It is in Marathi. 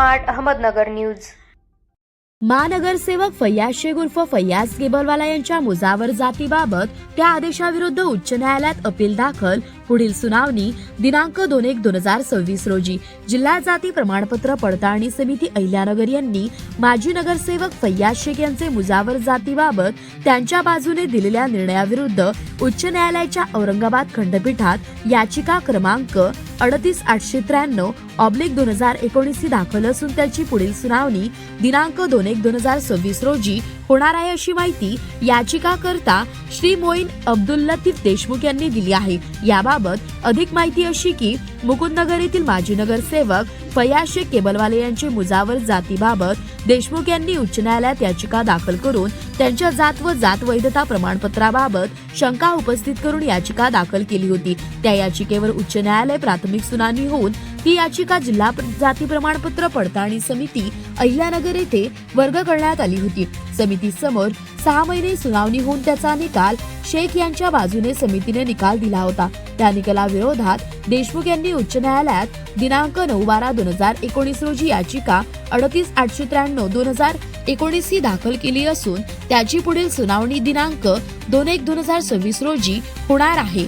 Smart Ahmednagar news. महानगरसेवक Faiyaz Shaikh उर्फ फैयाज केबलवाला यांच्या मुजावर जातीबाबत त्या आदेशाविरुद्ध उच्च न्यायालयात अपील दाखल पुढील सुनावणी दिनांक दोन एक दोन हजार सव्वीस रोजी. जिल्हा जाती प्रमाणपत्र पडताळणी समिती अहिल्यानगर यांनी माजी नगरसेवक फैयाज शेख यांचे मुजावर जातीबाबत त्यांच्या बाजूने दिलेल्या निर्णयाविरुद्ध उच्च न्यायालयाच्या औरंगाबाद खंडपीठात याचिका क्रमांक अडतीस आठशे त्र्याण्णव ऑब्लिक दोन हजार एकोणीस ही दाखल असून त्याची पुढील सुनावणी दिनांक दोन एक दोन हजार सव्वीस रोजी होणार आहे अशी माहिती याचिकाकर्ता श्री मोईन अब्दुल लतीफ देशमुख यांनी दिली आहे. याबाबत अधिक माहिती अशी की मुकुंदनगर येथील माजी नगरसेवक फयाज शेख केबलवाले यांचे मुजावर जातीबाबत देशमुख यांनी उच्च न्यायालयात याचिका दाखल करून त्यांच्या जात व जात वैधता प्रमाणपत्राबाबत शंका उपस्थित करून याचिका दाखल केली होती. त्या याचिकेवर उच्च न्यायालय प्राथमिक सुनावणी होऊन ही याचिका जिल्हा जाती प्रमाणपत्र पडताळणी समिती अहिल्यानगर येथे वर्ग करण्यात आली होती. समिती समोर सहा महिने सुनावणी होऊन त्याचा निकाल शेख यांच्या बाजूने समितीने निकाल दिला होता. त्या निकालाविरोधात देशमुख यांनी उच्च न्यायालयात दिनांक नऊ बारा दोन हजार एकोणीस रोजी याचिका अडतीस आठशे त्र्याण्णव दोन हजार एकोणीस ही दाखल केली असून त्याची पुढील सुनावणी दिनांक दोन एक दोन हजार सव्वीस रोजी होणार आहे.